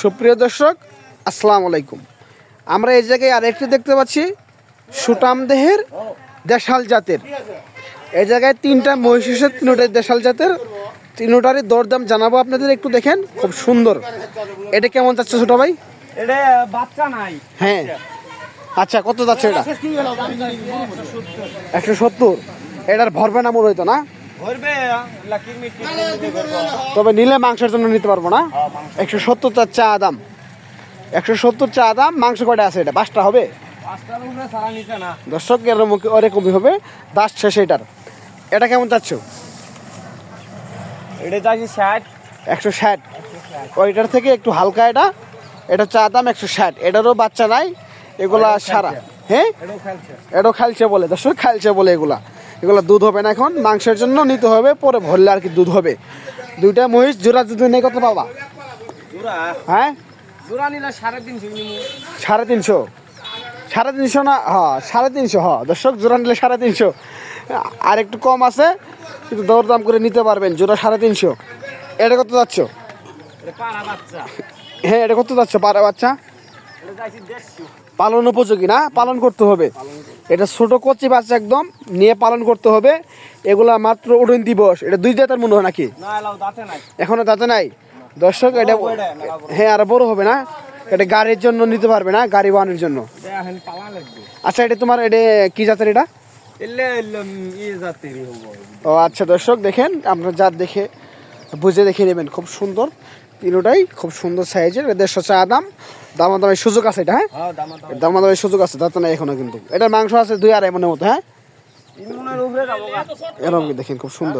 সুপ্রিয় দর্শক আসসালামু আলাইকুম। আমরা এই জায়গায় আরেকটি দেখতে পাচ্ছি সুটাম দেহের দেশাল জাতের। এই জায়গায় তিনটা মহিষ এসে তিনোটাই দেশাল জাতের। তিনোটারই দরদাম জানাব আপনাদের একটু দেখেন খুব সুন্দর। এটা কেমন যাচ্ছে ছোট ভাই? এটা বাচ্চা নাই। হ্যাঁ। আচ্ছা কত যাচ্ছে এটা? একশো সত্তর। এটার ভরবে না মনে হইতো না? তবে নিলে মাংসের জন্য নিতে পারব না। একশো সত্তর চার চা দাম। একশো সত্তর চা দাম মাংস কয়টা আছে এটা? পাঁচটা হবে? পাঁচটার উপরে সারা নিচে না। দর্শক এরকম ওরকমই হবে। দাস শেষে এটার। এটা কেমন চাচ্ছ? এটা যাচ্ছি ষাট। একশো ষাট। ওইটার থেকে একটু হালকা এটা। এটা চা দাম একশো ষাট। এটারও বাচ্চা নাই এগুলা সারা। হ্যাঁ? এটাও খেলছে। এটাও খালছে বলে দর্শক খালছে বলে এগুলা। এগুলা দুধ হবে না এখন মাংসের জন্য নিতে হবে পরে ভরলে আর কি দুধ হবে। দুইটা মহিষ জোড়া যদি নেই কত পাবা? হ্যাঁ? সাড়ে তিনশো সাড়ে তিনশো? না? হ্যাঁ সাড়ে তিনশো হ্যাঁ। দর্শক জোড়া নিলে সাড়ে তিনশো। আর একটু কম আছে কিন্তু দরদাম করে নিতে পারবেন জোড়া সাড়ে তিনশো। এটা কত যাচ্ছ? হ্যাঁ এটা কত যাচ্ছ পাড়া বাচ্চা? পালন উপযোগী না? পালন করতে হবে। এটা ছোট কচি বাচ্চা একদম নিয়ে পালন করতে হবে। এগুলা মাত্র উড়ন দিবস। এটা দুই জাতের মনে হয় নাকি? না এলাও দাঁতে নাই। এখনও দর্শক এটা। হ্যাঁ আর বড় হবে না। এটা গাড়ির জন্য নিতে পারবে না গাড়ি বানানোর জন্য। এখন আচ্ছা এটা তোমার এটা কি জাতের এটা? ও আচ্ছা দর্শক দেখেন আপনার জাত দেখে বুঝে দেখে নেবেন। খুব সুন্দর। তিনোটাই খুব সুন্দর সাইজের দেড়শো চা দাম। দামাদামের সুযোগ আছে এটা হ্যাঁ? হ্যাঁ দামা দাম দামাদামের সুযোগ আছে দাঁত নাই এখনও কিন্তু। এটার মাংস আছে দুই আড়াই মনের মতো হ্যাঁ। এরকম দেখেন খুব সুন্দর।